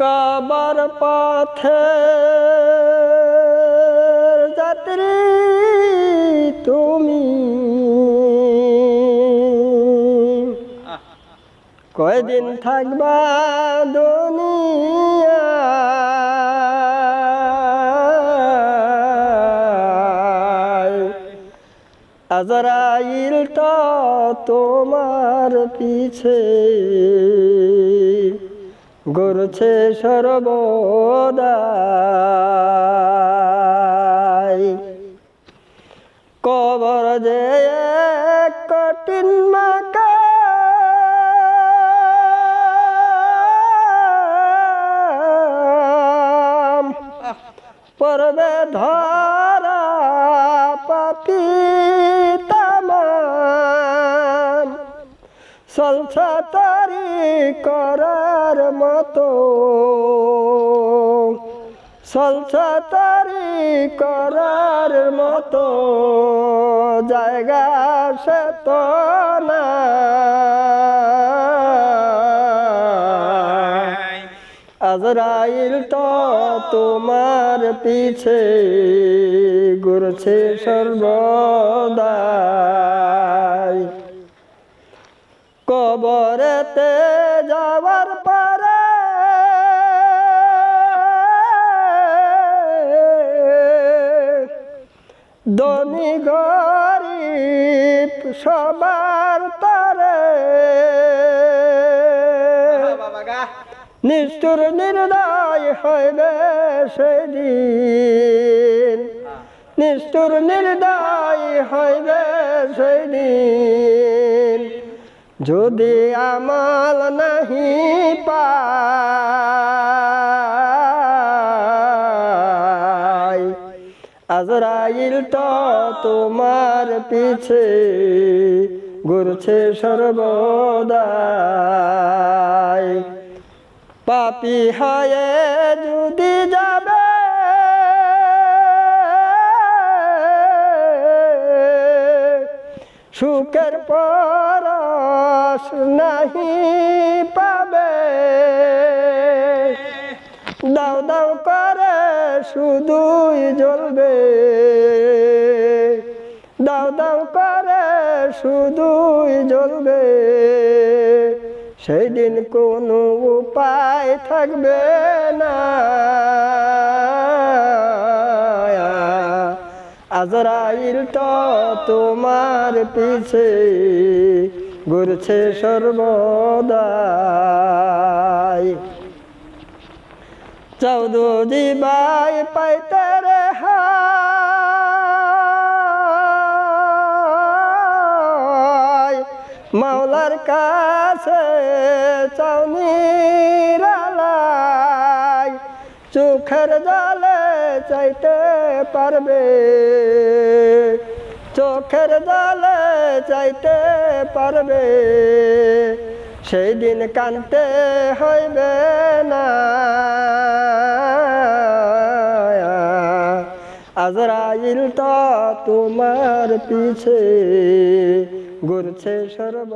কাবার পথে যাত্রী তুমি। কয়দিন থাকবা দুনিয়ায় আজরাইল তো তোমার পিছে। গরছে সর্বদাই। কবর যে কঠিন মাকা পর্বে ধরা পাপি সলসা তারি করার মতো। সলসা তারি করার মতো জায়গা সে তো না আজরাইল তো তোমার পিছে ঘুরছে সর্বদাই কবরেতে যাওয়ার পরে ধনী গরিব সবার তরে নিষ্ঠুর নির্দয় হইবে সেদিন। নিষ্ঠুর নির্দয় হইবে সেদিন। যদি আমাল নাহি পাই আজরাইল তো তোমার পিছে ঘুরছে সর্বদাই। পাপি হয়ে যদি যাবে সুখের পরশ নাহি পাবে। দাও দাও করে শুধুই জ্বলবে। দাও দাও করে শুধুই জ্বলবে। সেই দিন কোনো উপায় থাকবে না। আজরাইল তো তোমার পিছে ঘুরছে সর্বদাই। চৌধুরী বাই পাইতে রে মাওলার কাছে চাউনিরালাই চোখের জলে চাইতে পারবে। চোখের জলে চাইতে পারবে। সেই দিন কানতে হইবে না। আজরাইল তো তোমার পিছে, ঘুরছে সর্ব